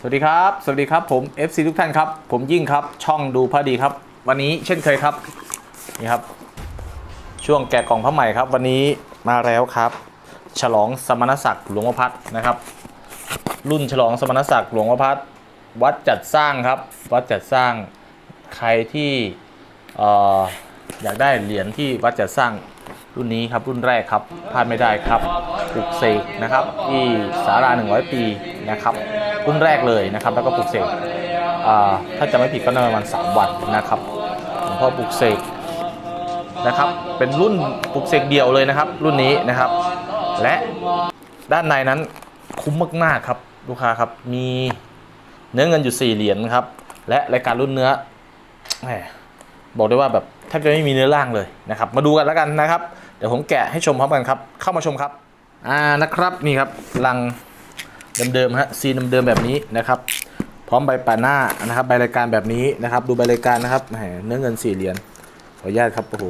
สวัสดีครับ สวัสดีครับผม FC ทุกท่านครับ ผมยิ่งครับ ช่องดูพระดีครับ วันนี้เช่นเคยครับ นี่ครับ ช่วงแกะกล่องพระใหม่ครับ วันนี้มาแล้วครับ ฉลองสมณศักดิ์หลวงพ่อพัดนะครับ รุ่นฉลองสมณศักดิ์หลวงพ่อพัดวัดจัดสร้างครับ วัดจัดสร้างใครที่อ่ออยากได้เหรียญที่วัดจัดสร้างรุ่นนี้ครับรุ่นแรกครับพลาดไม่ได้ครับปลุกเสกนะครับที่สารา100 ปี นะครับรุ่นแรกเลยนะครับ แล้วก็ปลุกเสกถ้าจะไม่ผิดก็น่าจะประมาณ3วันนะครับหลวงพ่อปลุกเสกนะครับเป็นรุ่นปลุกเสกเดี่ยวเลยนะครับ รุ่นนี้นะครับ และด้านในนั้นคุ้มมากๆครับลูกค้าครับมีเนื้อเงินอยู่ 4 เหรียญครับ และรายการรุ่นเนื้อบอกได้ว่าแบบแทบจะไม่มีเนื้อล่างเลยนะครับ มาดูกันแล้วกันนะครับ เดี๋ยวผมแกะให้ชมพร้อมกันครับ เข้ามาชมครับ อ่านะครับนี่ครับลัง เดิมๆฮะซีนเดิมๆแบบนี้นะครับพร้อมใบป่าหน้านะครับใบรายการแบบนี้นะครับ ดูใบรายการนะครับแหมเนื้อเงินสี่เหรียญขออนุญาตครับโอ้โห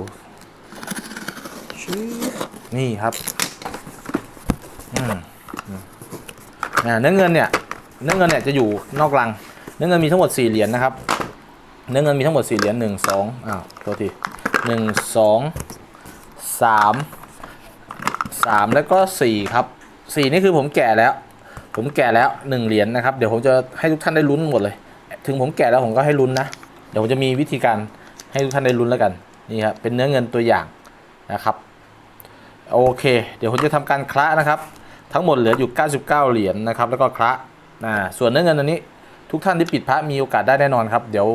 นี่ครับเนื้อเงินเนี่ยเนื้อเงินเนี่ยจะอยู่นอกลัง เนื้อเงินมีทั้งหมดสี่เหรียญนะครับ เนื้อเงินมีทั้งหมดสี่เหรียญหนึ่งสองอ้าวโทษทีหนึ่งสองสามสามแล้วก็สี่ครับสี่นี่คือผมแก่แล้ว ผมแก่แล้วหนึ่งเหรียญนะครับ เดี๋ยวผมจะให้ทุกท่านได้ลุ้นหมดเลย ถึงผมแก่แล้วผมก็ให้ลุ้นนะ เดี๋ยวผมจะมีวิธีการให้ทุกท่านได้ลุ้นแล้วกัน นี่ครับ เป็นเนื้อเงินตัวอย่างนะครับ โอเค เดี๋ยวผมจะทำการคละนะครับ ทั้งหมดเหลืออยู่ 99 เหรียญนะครับ แล้วก็คละอ่าส่วนเนื้อเงินอันนี้ ทุกท่านที่ปิดพระมีโอกาสได้แน่นอนครับ เดี๋ยว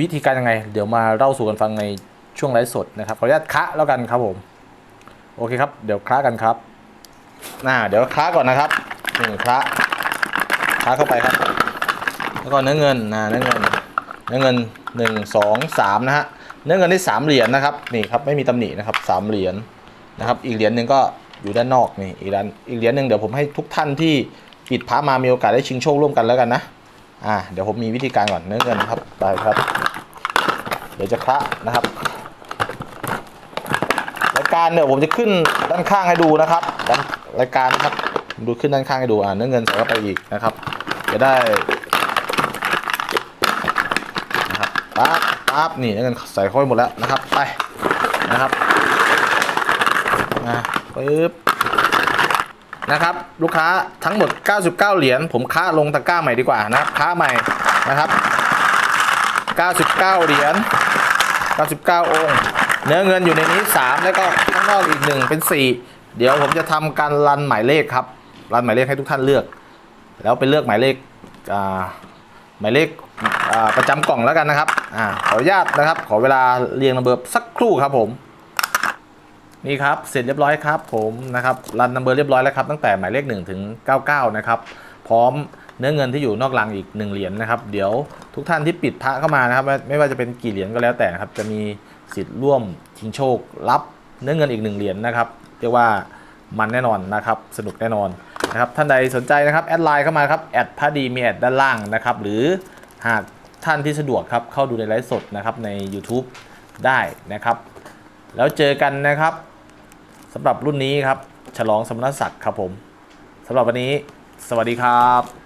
วิธีการยังไง เดี๋ยวมาเล่าสู่กันฟังในช่วงไลฟ์สดนะครับ ขออนุญาตคละแล้วกันครับผม โอเคครับ เดี๋ยวคละกันครับ น่า เดี๋ยวคละก่อนนะครับ นี่คละคละเข้าไปครับ แล้วก็เนื้อเงินนะเนื้อเงินเนื้อเงินหนึ่งสองสามนะฮะเนื้อเงินที่สามเหรียญนะครับนี่ครับไม่มีตำหนินะครับสามเหรียญนะครับอีกเหรียญหนึ่งก็อยู่ด้านนอกนี่อีกด้านอีกเหรียญหนึ่งเดี๋ยวผมให้ทุกท่านที่ปิดพระมามีโอกาสได้ชิงโชคร่วมกันแล้วกันนะอ่าเดี๋ยวผมมีวิธีการก่อนเนื้อเงินครับไปครับ เดี๋ยวจะคละนะครับรายการเนี่ยผมจะขึ้นด้านข้างให้ดูนะครับด้านรายการครับ ดูขึ้นด้านข้างให้ดูอ่าเนื้อเงินใส่เข้าไปอีกนะครับ จะได้นะครับปั๊บปั๊บนี่เนื้อเงินใส่เข้าไปหมดแล้วนะครับ ไปนะครับนะปึ๊บนะครับ ลูกค้าทั้งหมด 99 เหรียญผมค้าลงตะกร้าใหม่ดีกว่านะครับค้าใหม่นะครับ 99 เหรียญ 99 องค์ เนื้อเงินอยู่ในนี้ 3 แล้วก็ข้างนอกอีก 1 เป็น 4 เดี๋ยวผมจะทำการรันหมายเลขครับ รันหมายเลขให้ทุกท่านเลือก แล้วไปเลือกหมายเลขหมายเลขประจำกล่องแล้วกันนะครับอขออนุญาตนะครับ ขอเวลาเรียงระเบิดสักครู่ครับผมนี่ครับเสร็จเรียบร้อยครับผมนะครับรันนัมเบอร์เรียบร้อยแล้วครับตั้งแต่หมายเลข1ถึง99นะครับพร้อมเนื้อเงินที่อยู่นอกรังอีก 1 เหรียญนะครับ เดี๋ยวทุกท่านที่ปิดพระเข้ามานะครับ ไม่ว่าจะเป็นกี่เหรียญก็แล้วแต่นะครับ จะมีสิทธิ์ร่วมชิงโชครับ เนื้อเงินอีก 1 เหรียญนะครับ เรียกว่ามันแน่นอนนะครับ สนุกแน่นอน นะครับท่านใดสนใจนะครับแอดไลน์เข้ามาครับแอดพระดีมีแอดด้านล่างนะครับหรือหากท่านที่สะดวกครับเข้าดูในไลฟ์สดนะครับใน YouTube ได้นะครับ แล้วเจอกันนะครับสำหรับรุ่นนี้ครับฉลองสมณศักดิ์ครับผมสำหรับวันนี้ สวัสดีครับ